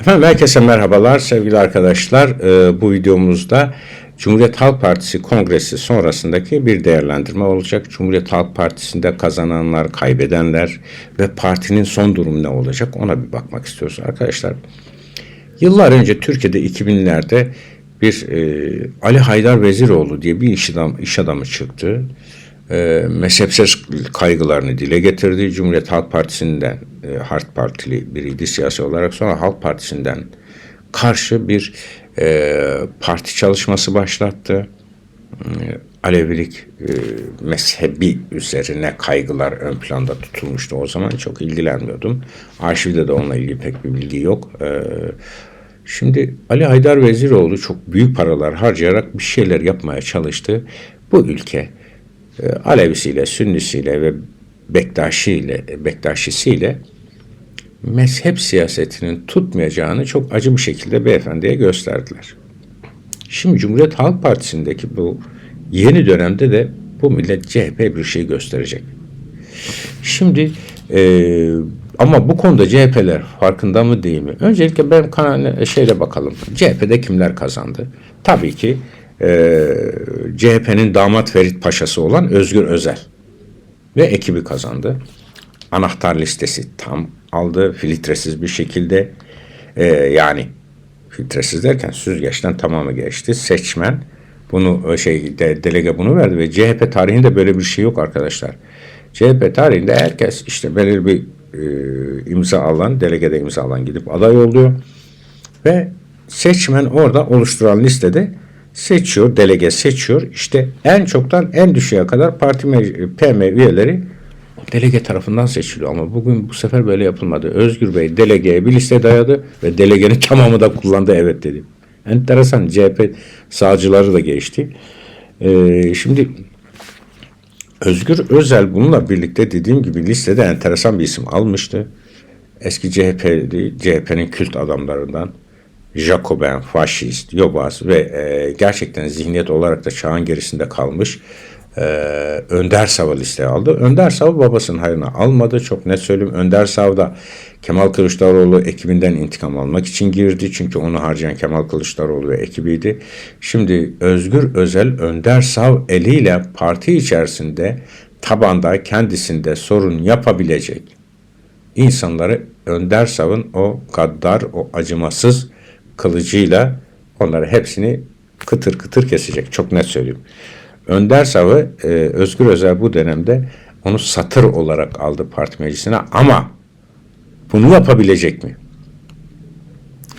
Efendim herkese merhabalar sevgili arkadaşlar. Ee, bu videomuzda Cumhuriyet Halk Partisi kongresi sonrasındaki bir değerlendirme olacak. Cumhuriyet Halk Partisi'nde kazananlar, kaybedenler ve partinin son durumu ne olacak ona bir bakmak istiyoruz arkadaşlar. Yıllar önce Türkiye'de 2000'lerde bir e, Ali Haydar Veziroğlu diye bir iş, adam, iş adamı çıktı. E, mezhepsiz kaygılarını dile getirdi. Cumhuriyet Halk Partisi'nden e, Halk Partili biriydi siyasi olarak. Sonra Halk Partisi'nden karşı bir e, parti çalışması başlattı. E, Alevilik e, mezhebi üzerine kaygılar ön planda tutulmuştu. O zaman çok ilgilenmiyordum. Arşivde de onunla ilgili pek bir bilgi yok. E, Şimdi Ali Haydar Veziroğlu çok büyük paralar harcayarak bir şeyler yapmaya çalıştı. Bu ülke e, Alevisiyle, Sünnisiyle ve Bektaşiyle, Bektaşisiyle mezhep siyasetinin tutmayacağını çok acı bir şekilde beyefendiye gösterdiler. Şimdi Cumhuriyet Halk Partisi'ndeki bu yeni dönemde de bu millet CHP bir şey gösterecek. Şimdi e, ama bu konuda CHP'ler farkında mı değil mi? Öncelikle ben kanal şeyle bakalım. CHP'de kimler kazandı? Tabii ki e, CHP'nin damat Ferit Paşası olan Özgür Özel ve ekibi kazandı. Anahtar listesi tam aldı filtresiz bir şekilde e, yani filtresiz derken süzgeçten tamamı geçti. Seçmen bunu şey de, delege bunu verdi ve CHP tarihinde böyle bir şey yok arkadaşlar. CHP tarihinde herkes işte belirli bir e, imza alan, delegede imza alan gidip aday oluyor. Ve seçmen orada oluşturan listede seçiyor, delege seçiyor. İşte en çoktan en düşüğe kadar parti PM üyeleri delege tarafından seçiliyor. Ama bugün bu sefer böyle yapılmadı. Özgür Bey delegeye bir liste dayadı ve delegenin tamamı da kullandı evet dedi. Enteresan CHP sağcıları da geçti. Ee, şimdi Özgür Özel bununla birlikte dediğim gibi listede enteresan bir isim almıştı. Eski CHP'li, CHP'nin kült adamlarından Jacoben, faşist, yobaz ve e, gerçekten zihniyet olarak da çağın gerisinde kalmış e, Önder Sav'a listeye aldı. Önder Sav babasının hayrına almadı. Çok net söyleyeyim. Önder Sav da Kemal Kılıçdaroğlu ekibinden intikam almak için girdi. Çünkü onu harcayan Kemal Kılıçdaroğlu ve ekibiydi. Şimdi Özgür Özel Önder Sav eliyle parti içerisinde tabanda kendisinde sorun yapabilecek insanları Önder Sav'ın o gaddar, o acımasız kılıcıyla onları hepsini kıtır kıtır kesecek. Çok net söyleyeyim. Önder Sav'ı e, Özgür Özel bu dönemde onu satır olarak aldı parti meclisine ama bunu yapabilecek mi?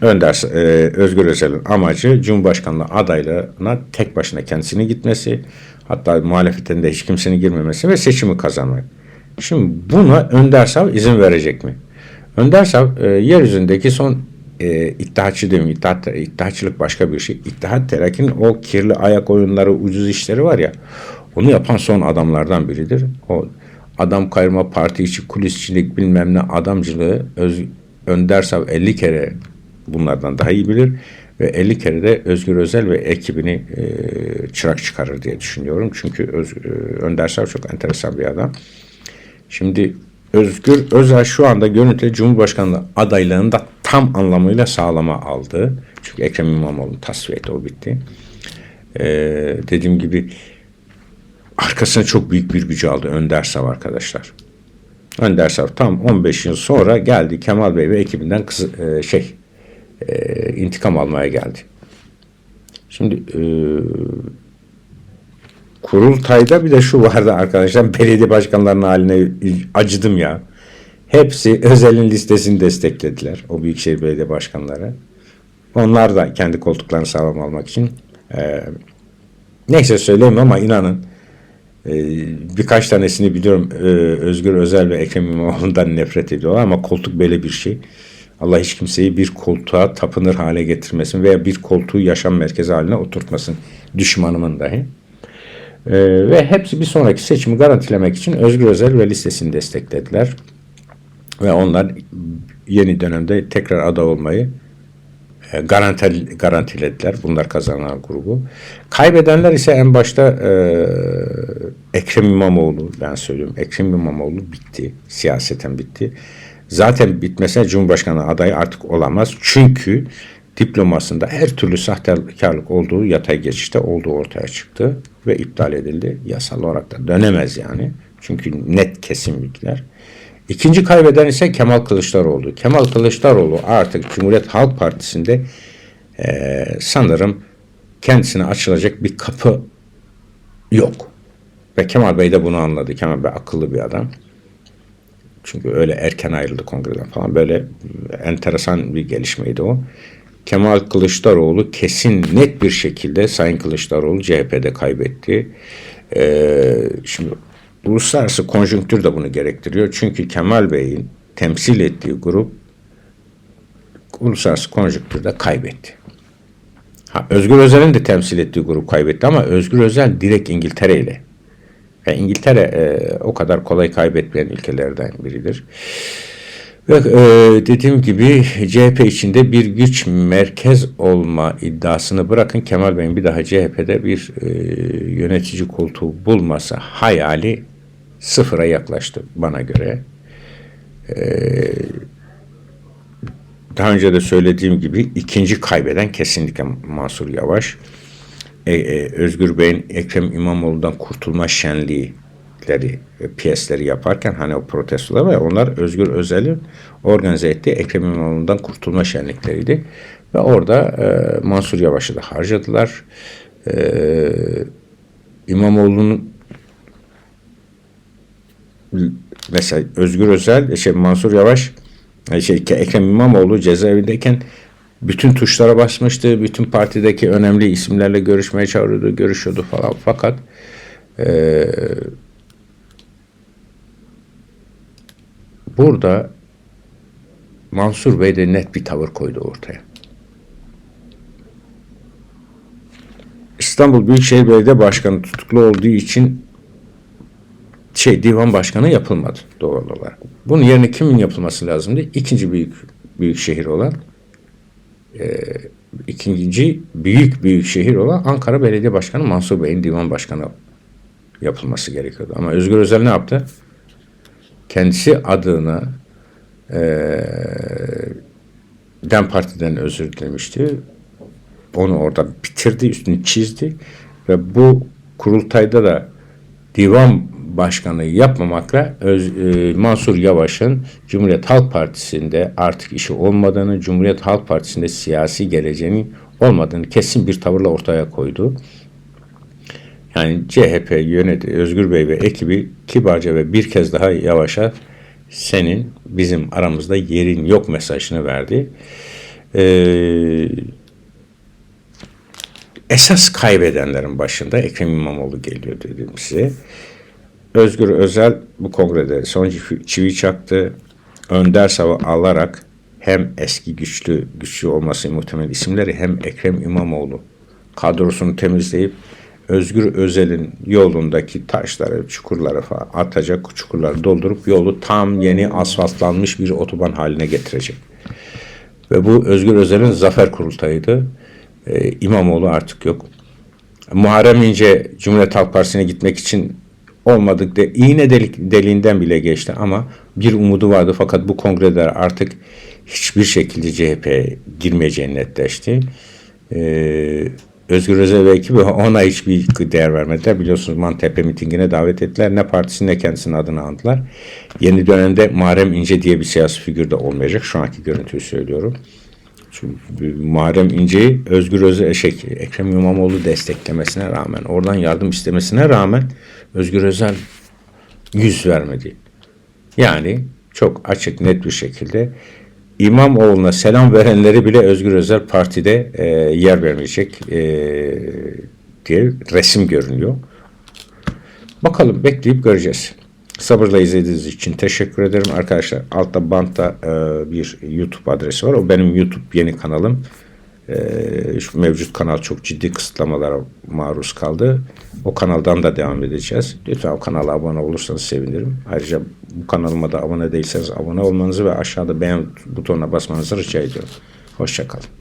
Önder e, Özgür Özel'in amacı Cumhurbaşkanlığı adaylığına tek başına kendisini gitmesi, hatta muhalefetten de hiç kimsenin girmemesi ve seçimi kazanmak. Şimdi buna Önder Sav izin verecek mi? Önder Sav e, yeryüzündeki son e, iddiaçı mi? İddiat, iddiaçılık başka bir şey. İttihat Terakki'nin o kirli ayak oyunları, ucuz işleri var ya onu yapan son adamlardan biridir. O adam kayırma parti içi kulisçilik bilmem ne adamcılığı öz, Önder Sav 50 kere bunlardan daha iyi bilir ve 50 kere de Özgür Özel ve ekibini e, çırak çıkarır diye düşünüyorum. Çünkü Öz, e, Önder Sav çok enteresan bir adam. Şimdi Özgür Özel şu anda görüntüle Cumhurbaşkanlığı adaylığını da tam anlamıyla sağlama aldı. Çünkü Ekrem İmamoğlu tasfiye etti, o bitti. Ee, dediğim gibi arkasına çok büyük bir gücü aldı Önder Sav arkadaşlar. Önder Sav tam 15 yıl sonra geldi Kemal Bey ve ekibinden kız, e, şey e, intikam almaya geldi. Şimdi e, kurultayda bir de şu vardı arkadaşlar belediye başkanlarının haline acıdım ya. Hepsi Özel'in listesini desteklediler. O Büyükşehir Belediye Başkanları. Onlar da kendi koltuklarını sağlam almak için. E, neyse söyleyeyim ama inanın e, birkaç tanesini biliyorum e, Özgür Özel ve Ekrem İmamoğlu'ndan nefret ediyorlar ama koltuk böyle bir şey. Allah hiç kimseyi bir koltuğa tapınır hale getirmesin veya bir koltuğu yaşam merkezi haline oturtmasın. Düşmanımın dahi. Ee, ve hepsi bir sonraki seçimi garantilemek için Özgür Özel ve listesini desteklediler. Ve onlar yeni dönemde tekrar aday olmayı e, garanti, garantilediler. Bunlar kazanan grubu. Kaybedenler ise en başta e, Ekrem İmamoğlu ben söylüyorum. Ekrem İmamoğlu bitti. Siyaseten bitti. zaten bitmesine Cumhurbaşkanı adayı artık olamaz. Çünkü diplomasında her türlü sahtekarlık olduğu yatay geçişte olduğu ortaya çıktı ve iptal edildi. Yasal olarak da dönemez yani. Çünkü net kesinlikler. İkinci kaybeden ise Kemal Kılıçdaroğlu. Kemal Kılıçdaroğlu artık Cumhuriyet Halk Partisi'nde e, sanırım kendisine açılacak bir kapı yok. Ve Kemal Bey de bunu anladı. Kemal Bey akıllı bir adam. Çünkü öyle erken ayrıldı kongreden falan. Böyle enteresan bir gelişmeydi o. Kemal Kılıçdaroğlu kesin net bir şekilde Sayın Kılıçdaroğlu CHP'de kaybetti. Ee, şimdi uluslararası konjonktür de bunu gerektiriyor. Çünkü Kemal Bey'in temsil ettiği grup uluslararası konjonktürde kaybetti. Ha, Özgür Özel'in de temsil ettiği grup kaybetti ama Özgür Özel direkt İngiltere ile. Yani İngiltere e, o kadar kolay kaybetmeyen ülkelerden biridir. Ve e, dediğim gibi CHP içinde bir güç merkez olma iddiasını bırakın Kemal Bey'in bir daha CHP'de bir e, yönetici koltuğu bulması hayali sıfıra yaklaştı bana göre. E, daha önce de söylediğim gibi ikinci kaybeden kesinlikle Mansur Yavaş. E, e, Özgür Bey'in Ekrem İmamoğlu'ndan kurtulma şenliğileri, e, piyesleri yaparken hani o protestolar var ya, onlar Özgür Özel'in organize ettiği Ekrem İmamoğlu'ndan kurtulma şenlikleriydi. Ve orada e, Mansur Yavaş'ı da harcadılar. E, İmamoğlu'nun mesela Özgür Özel, şey Mansur Yavaş, şey Ekrem İmamoğlu cezaevindeyken bütün tuşlara basmıştı. Bütün partideki önemli isimlerle görüşmeye çağırıyordu, görüşüyordu falan. Fakat e, burada Mansur Bey de net bir tavır koydu ortaya. İstanbul Büyükşehir Belediye Başkanı tutuklu olduğu için şey divan başkanı yapılmadı doğal olarak. Bunun yerine kimin yapılması lazımdı? İkinci büyük büyük şehir olan e, ikinci büyük büyük şehir olan Ankara Belediye Başkanı Mansur Bey'in divan başkanı yapılması gerekiyordu. Ama Özgür Özel ne yaptı? Kendisi adına e, Dem Parti'den özür dilemişti. Onu orada bitirdi, üstünü çizdi ve bu kurultayda da divan başkanı yapmamakla Öz, e, Mansur Yavaş'ın Cumhuriyet Halk Partisi'nde artık işi olmadığını, Cumhuriyet Halk Partisi'nde siyasi geleceğinin olmadığını kesin bir tavırla ortaya koydu. Yani CHP yöneti Özgür Bey ve ekibi kibarca ve bir kez daha Yavaş'a senin bizim aramızda yerin yok mesajını verdi. Ee, esas kaybedenlerin başında Ekrem İmamoğlu geliyor dedim size. Özgür Özel bu kongrede son çivi çaktı. Önder savı alarak hem eski güçlü güçlü olması muhtemel isimleri hem Ekrem İmamoğlu kadrosunu temizleyip Özgür Özel'in yolundaki taşları, çukurları falan atacak, çukurları doldurup yolu tam yeni asfaltlanmış bir otoban haline getirecek. Ve bu Özgür Özel'in zafer kurultayıydı. Ee, İmamoğlu artık yok. Muharrem İnce Cumhuriyet Halk Partisi'ne gitmek için olmadık de iğne delik, deliğinden bile geçti ama bir umudu vardı fakat bu kongrede artık hiçbir şekilde CHP girmeyeceğini netleşti. Ee, Özgür Özel ve ekibi ona hiçbir değer vermediler. Biliyorsunuz Mantepe mitingine davet ettiler. Ne partisinin ne kendisinin adını andılar. Yeni dönemde Muharrem İnce diye bir siyasi figür de olmayacak. Şu anki görüntüyü söylüyorum. Muharrem İnce'yi Özgür Özel, şey, Ekrem İmamoğlu desteklemesine rağmen, oradan yardım istemesine rağmen Özgür Özel yüz vermedi. Yani çok açık net bir şekilde İmamoğlu'na selam verenleri bile Özgür Özel partide e, yer vermeyecek e, diye resim görünüyor. Bakalım bekleyip göreceğiz. Sabırla izlediğiniz için teşekkür ederim arkadaşlar. Altta bantta e, bir YouTube adresi var. O benim YouTube yeni kanalım. E, şu mevcut kanal çok ciddi kısıtlamalara maruz kaldı. O kanaldan da devam edeceğiz. Lütfen kanala abone olursanız sevinirim. Ayrıca bu kanalıma da abone değilseniz abone olmanızı ve aşağıda beğen butonuna basmanızı rica ediyorum. Hoşçakalın.